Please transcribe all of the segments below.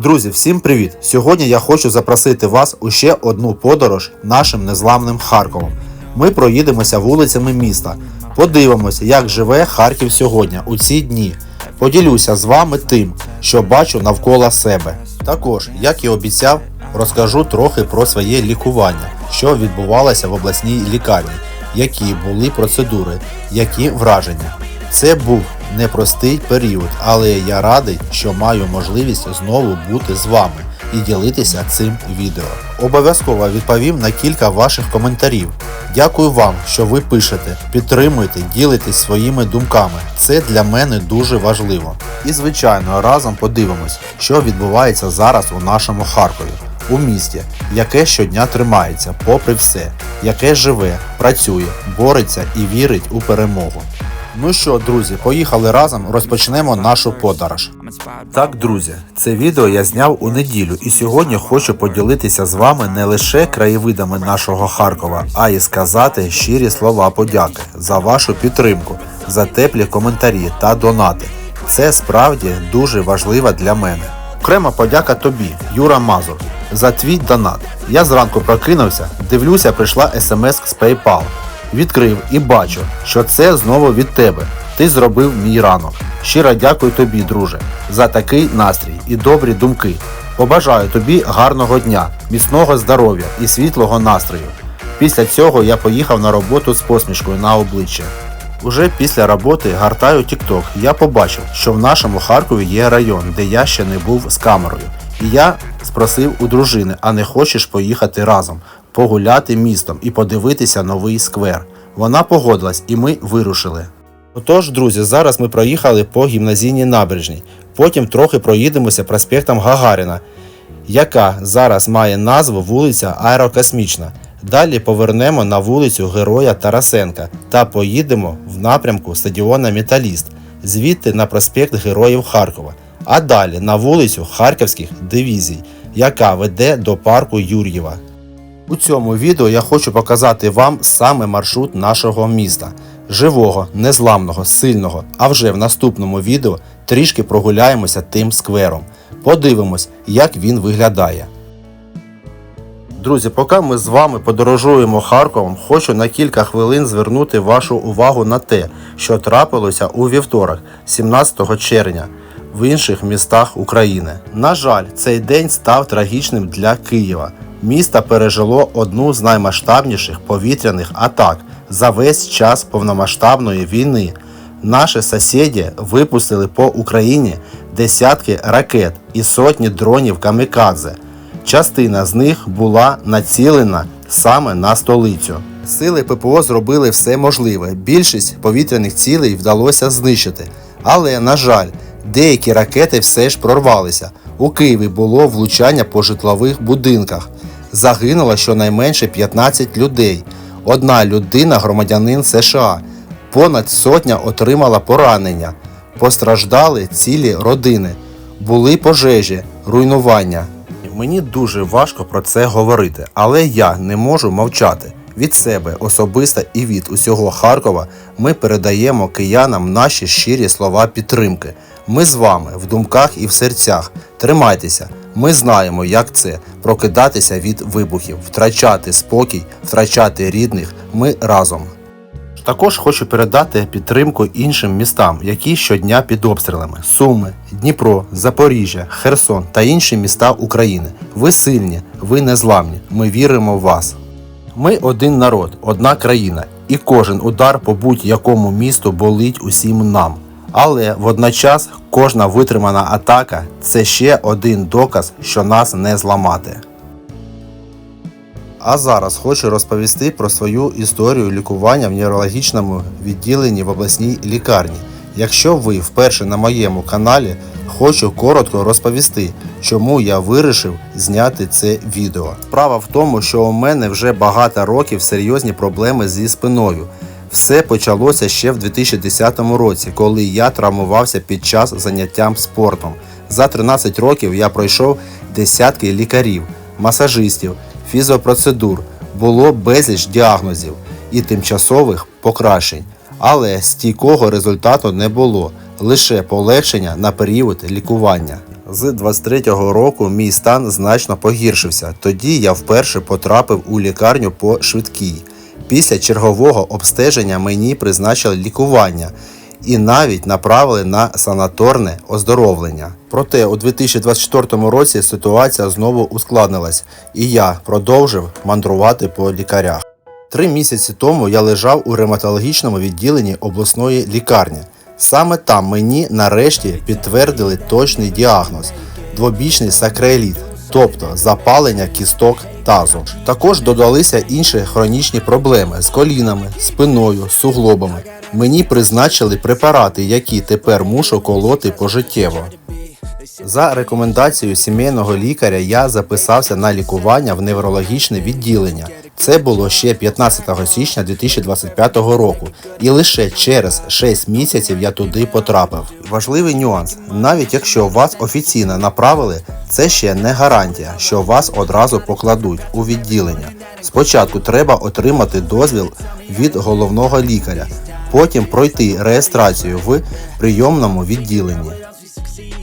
Друзі, всім привіт! Сьогодні я хочу запросити вас у ще одну подорож нашим незламним Харковом. Ми проїдемося вулицями міста, подивимося, як живе Харків сьогодні у ці дні. Поділюся з вами тим, що бачу навколо себе. Також, як і обіцяв, розкажу трохи про своє лікування, що відбувалося в обласній лікарні, які були процедури, які враження. Це був непростий період, але я радий, що маю можливість знову бути з вами і ділитися цим відео. Обов'язково відповім на кілька ваших коментарів. Дякую вам, що ви пишете, підтримуєте, ділитесь своїми думками. Це для мене дуже важливо. І звичайно, разом подивимось, що відбувається зараз у нашому Харкові. У місті, яке щодня тримається, попри все, яке живе, працює, бореться і вірить у перемогу. Ну що, друзі, поїхали разом, розпочнемо нашу подорож. Так, друзі, це відео я зняв у неділю, і сьогодні хочу поділитися з вами не лише краєвидами нашого Харкова, а й сказати щирі слова подяки за вашу підтримку, за теплі коментарі та донати. Це справді дуже важливо для мене. Окрема подяка тобі, Юра Мазур, за твій донат. Я зранку прокинувся, дивлюся, прийшла смс з PayPal. Відкрив і бачу, що це знову від тебе. Ти зробив мій ранок. Щиро дякую тобі, друже, за такий настрій і добрі думки. Побажаю тобі гарного дня, міцного здоров'я і світлого настрою. Після цього я поїхав на роботу з посмішкою на обличчі. Уже після роботи гартаю TikTok. Я побачив, що в нашому Харкові є район, де я ще не був з камерою. І я спросив у дружини, а не хочеш поїхати разом, погуляти містом і подивитися новий сквер. Вона погодилась і ми вирушили. Отож, друзі, зараз ми проїхали по гімназійній набережній. Потім трохи проїдемося проспектом Гагаріна, яка зараз має назву вулиця Аерокосмічна. Далі повернемо на вулицю Героя Тарасенка та поїдемо в напрямку стадіона Металіст, звідти на проспект Героїв Харкова, а далі на вулицю Харківських дивізій, яка веде до парку Юр'єва. У цьому відео я хочу показати вам саме маршрут нашого міста. Живого, незламного, сильного. А вже в наступному відео трішки прогуляємося тим сквером. Подивимось, як він виглядає. Друзі, поки ми з вами подорожуємо Харковом, хочу на кілька хвилин звернути вашу увагу на те, що трапилося у вівторок, 17 червня, в інших містах України. На жаль, цей день став трагічним для Києва. Місто пережило одну з наймасштабніших повітряних атак за весь час повномасштабної війни. Наші сусіди випустили по Україні десятки ракет і сотні дронів камікадзе. Частина з них була націлена саме на столицю. Сили ППО зробили все можливе. Більшість повітряних цілей вдалося знищити. Але, на жаль, деякі ракети все ж прорвалися. У Києві було влучання по житлових будинках. Загинуло щонайменше 15 людей. Одна людина громадянин США. Понад сотня отримала поранення. Постраждали цілі родини. Були пожежі, руйнування. Мені дуже важко про це говорити, але я не можу мовчати. Від себе особисто і від усього Харкова ми передаємо киянам наші щирі слова підтримки. Ми з вами в думках і в серцях. Тримайтеся. Ми знаємо, як це прокидатися від вибухів, втрачати спокій, втрачати рідних. Ми разом. Також хочу передати підтримку іншим містам, які щодня під обстрілами: Суми, Дніпро, Запоріжжя, Херсон та інші міста України. Ви сильні, ви незламні. Ми віримо в вас. Ми один народ, одна країна, і кожен удар по будь-якому місту болить усім нам. Але водночас кожна витримана атака це ще один доказ, що нас не зламати. А зараз хочу розповісти про свою історію лікування в неврологічному відділенні в обласній лікарні. Якщо ви вперше на моєму каналі, хочу коротко розповісти, чому я вирішив зняти це відео. Справа в тому, що у мене вже багато років серйозні проблеми зі спиною. Все почалося ще в 2010 році, коли я травмувався під час заняттям спортом. За 13 років я пройшов десятки лікарів, масажистів, фізіопроцедур, було безліч діагнозів і тимчасових покращень. Але стійкого результату не було, лише полегшення на період лікування. З 23-го року мій стан значно погіршився. Тоді я вперше потрапив у лікарню по швидкій. Після чергового обстеження мені призначили лікування і навіть направили на санаторне оздоровлення. Проте у 2024 році ситуація знову ускладнилась, і я продовжив мандрувати по лікарях. Три місяці тому я лежав у ревматологічному відділенні обласної лікарні. Саме там мені нарешті підтвердили точний діагноз двобічний сакрееліт, тобто запалення кісток тазу. Також додалися інші хронічні проблеми з колінами, спиною, суглобами. Мені призначили препарати, які тепер мушу колоти пожиттєво. За рекомендацією сімейного лікаря я записався на лікування в неврологічне відділення. Це було ще 15 січня 2025 року, і лише через 6 місяців я туди потрапив. Важливий нюанс: навіть якщо вас офіційно направили, це ще не гарантія, що вас одразу покладуть у відділення. Спочатку треба отримати дозвіл від головного лікаря, потім пройти реєстрацію в прийомному відділенні.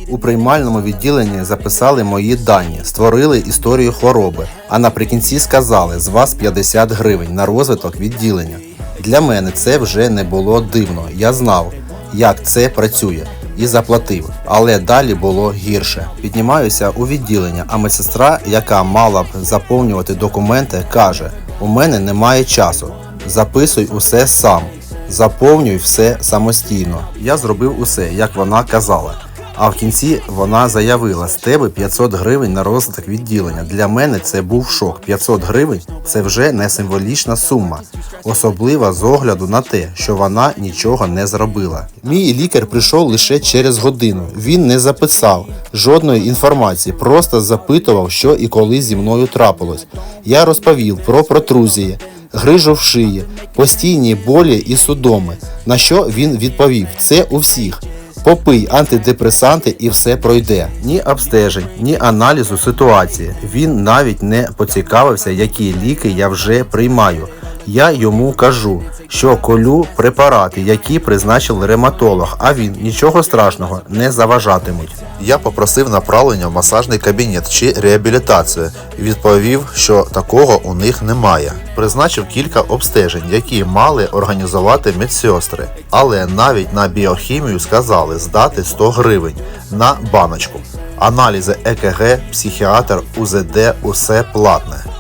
У приймальному відділенні записали мої дані, створили історію хвороби, а наприкінці сказали з вас 50 гривень на розвиток відділення. Для мене це вже не було дивно. Я знав, як це працює, і заплатив. Але далі було гірше. Піднімаюся у відділення, а медсестра, яка мала б заповнювати документи, каже: у мене немає часу. Записуй усе сам, заповнюй все самостійно. Я зробив усе, як вона казала. А в кінці вона заявила: з тебе 500 гривень на розвиток відділення. Для мене це був шок. 500 гривень це вже не символічна сума, особливо з огляду на те, що вона нічого не зробила. Мій лікар прийшов лише через годину. Він не записав жодної інформації, просто запитував, що і коли зі мною трапилось. Я розповів про протрузії. Грижу в шиї, постійні болі і судоми. На що він відповів: це у всіх. Попий антидепресанти і все пройде. Ні обстежень, ні аналізу ситуації. Він навіть не поцікавився, які ліки я вже приймаю. Я йому кажу, що колю препарати, які призначив ревматолог, а він нічого страшного не заважатимуть. Я попросив направлення в масажний кабінет чи реабілітацію. Відповів, що такого у них немає. Призначив кілька обстежень, які мали організувати медсестри, але навіть на біохімію сказали здати 100 гривень на баночку. Аналізи ЕКГ, психіатр, УЗД усе платне.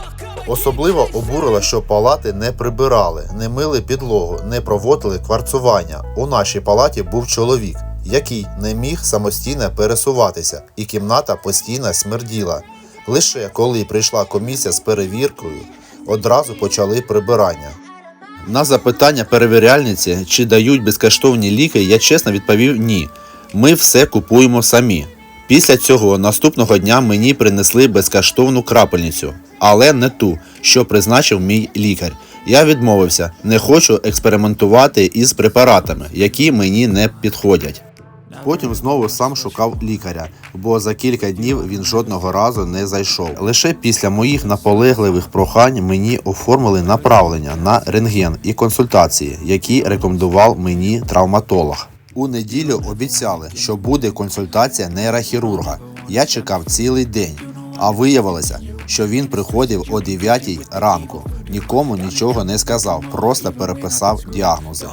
Особливо обурило, що палати не прибирали, не мили підлогу, не проводили кварцування. У нашій палаті був чоловік, який не міг самостійно пересуватися, і кімната постійно смерділа. Лише коли прийшла комісія з перевіркою, одразу почали прибирання. На запитання перевіряльниці, чи дають безкоштовні ліки, я чесно відповів ні. Ми все купуємо самі. Після цього наступного дня мені принесли безкоштовну крапельницю, але не ту, що призначив мій лікар. Я відмовився, не хочу експериментувати із препаратами, які мені не підходять. Потім знову сам шукав лікаря, бо за кілька днів він жодного разу не зайшов. Лише після моїх наполегливих прохань мені оформили направлення на рентген і консультації, які рекомендував мені травматолог. У неділю обіцяли, що буде консультація нейрохірурга. Я чекав цілий день, а виявилося, що він приходив о 9 ранку. Нікому нічого не сказав, просто переписав діагнози.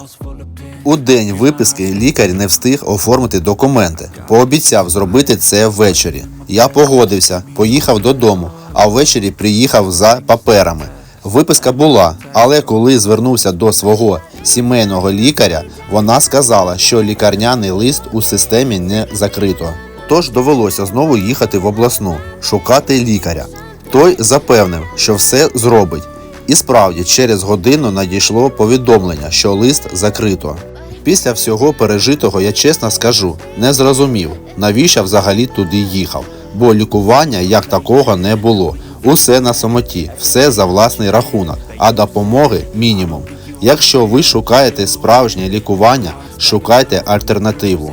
У день виписки лікар не встиг оформити документи. Пообіцяв зробити це ввечері. Я погодився, поїхав додому, а ввечері приїхав за паперами. Виписка була, але коли звернувся до свого сімейного лікаря, вона сказала, що лікарняний лист у системі не закрито. Тож довелося знову їхати в обласну, шукати лікаря. Той запевнив, що все зробить. І справді, через годину надійшло повідомлення, що лист закрито. Після всього пережитого я чесно скажу, не зрозумів, навіщо взагалі туди їхав, бо лікування як такого не було. Усе на самоті, все за власний рахунок, а допомоги мінімум. Якщо ви шукаєте справжнє лікування, шукайте альтернативу.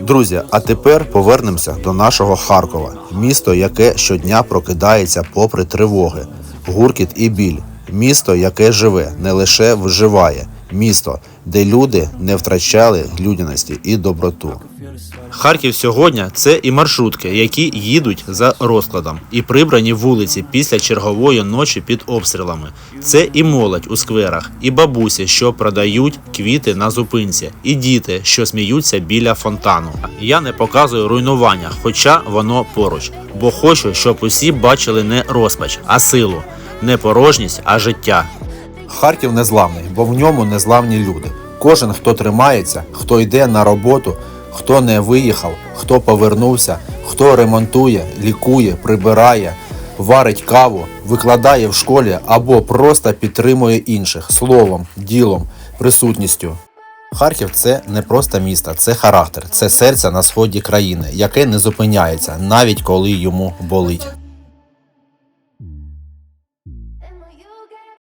Друзі, а тепер повернемося до нашого Харкова, місто, яке щодня прокидається попри тривоги, гуркіт і біль. Місто, яке живе, не лише вживає, місто, де люди не втрачали людяності і доброту. Харків сьогодні це і маршрутки, які їдуть за розкладом, і прибрані вулиці після чергової ночі під обстрілами. Це і молодь у скверах, і бабусі, що продають квіти на зупинці, і діти, що сміються біля фонтану. Я не показую руйнування, хоча воно поруч, бо хочу, щоб усі бачили не розпач, а силу, не порожність, а життя. Харків незламний, бо в ньому незламні люди. Кожен, хто тримається, хто йде на роботу, хто не виїхав, хто повернувся, хто ремонтує, лікує, прибирає, варить каву, викладає в школі або просто підтримує інших словом, ділом, присутністю. Харків це не просто місто, це характер, це серце на сході країни, яке не зупиняється, навіть коли йому болить.